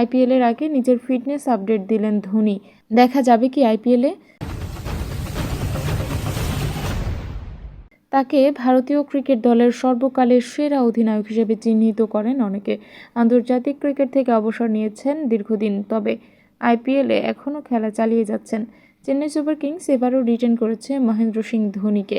আইপিএলের আগে নিজের ফিটনেস আপডেট দিলেন ধোনি। দেখা যাবে কি আইপিএলে তাকে ভারতীয় ক্রিকেট দলের সর্বকালের সেরা অধিনায়ক হিসেবে চিহ্নিত করেন অনেকে। আন্তর্জাতিক ক্রিকেট থেকে অবসর নিয়েছেন দীর্ঘদিন, তবে আইপিএলে এখনও খেলা চালিয়ে যাচ্ছেন। চেন্নাই সুপার কিংস এবারও রিটার্ন করেছে মহেন্দ্র সিং ধোনিকে।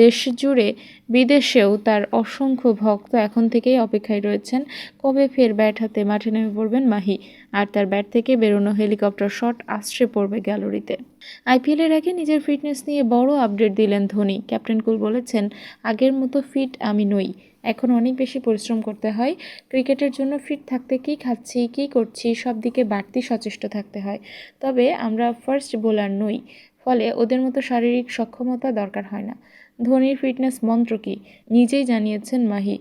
দেশ জুড়ে বিদেশেও তার অসংখ্য ভক্ত এখন থেকেই অপেক্ষায় রয়েছেন। কবে ফের ব্যাট হাতে মাঠে নেমে পড়বেন মাহি? আর তার ব্যাট থেকে বেরোনো হেলিকপ্টার শট আশ্রে পড়বে গ্যালারিতে। আইপিএলের আগে নিজের ফিটনেস নিয়ে বড় আপডেট দিলেন ধোনি। ক্যাপ্টেন কুল বলেছেন, আগের মতো ফিট আমি নই। এখন অনেক বেশি পরিশ্রম করতে হয়। ক্রিকেটের জন্য ফিট থাকতে কী খাচ্ছি, কী করছি, সব দিকে বাড়তি সচেষ্ট থাকতে হয়। তবে আমরা ফার্স্ট বোলার নই। ফলে ওদের মতো শারীরিক সক্ষমতা দরকার হয় না। ধোনির ফিটনেস মন্ত্র কী? নিজেই জানিয়েছেন মাহি।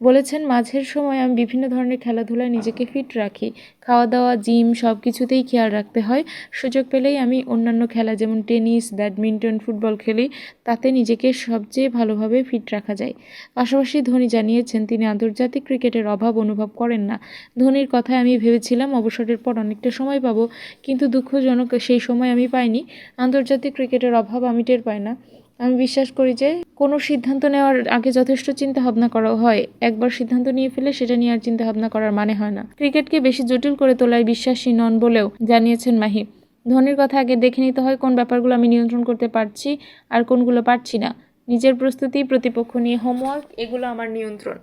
বলেছেন, মাঝের সময় আমি বিভিন্ন ধরনের খেলাধুলায় নিজেকে ফিট রাখি। খাওয়া দাওয়া জিম সব কিছুতেই খেয়াল রাখতে হয়। সুযোগ পেলেই আমি অন্যান্য খেলা যেমন টেনিস, ব্যাডমিন্টন, ফুটবল খেলি। তাতে নিজেকে সবচেয়ে ভালোভাবে ফিট রাখা যায়। পাশাপাশি ধোনি জানিয়েছেন, তিনি আন্তর্জাতিক ক্রিকেটের অভাব অনুভব করেন না। ধোনির কথায় আমি ভেবেছিলাম, অবসরের পর অনেকটা সময় পাবো। কিন্তু দুঃখজনক সেই সময় আমি পাইনি। আন্তর্জাতিক ক্রিকেটের অভাব আমি টের পাই না। আমি বিশ্বাস করি যে কোনো সিদ্ধান্ত নেওয়ার আগে যথেষ্ট চিন্তা ভাবনা করা হয়। একবার সিদ্ধান্ত নিয়ে ফেলে সেটা নিয়ে আর চিন্তা ভাবনা করার মানে হয় না। ক্রিকেটকে বেশি জটিল করে তোলায় বিশ্বাসী নন বলেও জানিয়েছেন মাহি। ধোনির কথা আগে দেখে নিতে হয় কোন ব্যাপারগুলো আমি নিয়ন্ত্রণ করতে পারছি আর কোনগুলো পারছি না। নিজের প্রস্তুতি, প্রতিপক্ষ নিয়ে হোমওয়ার্ক এগুলো আমার নিয়ন্ত্রণ।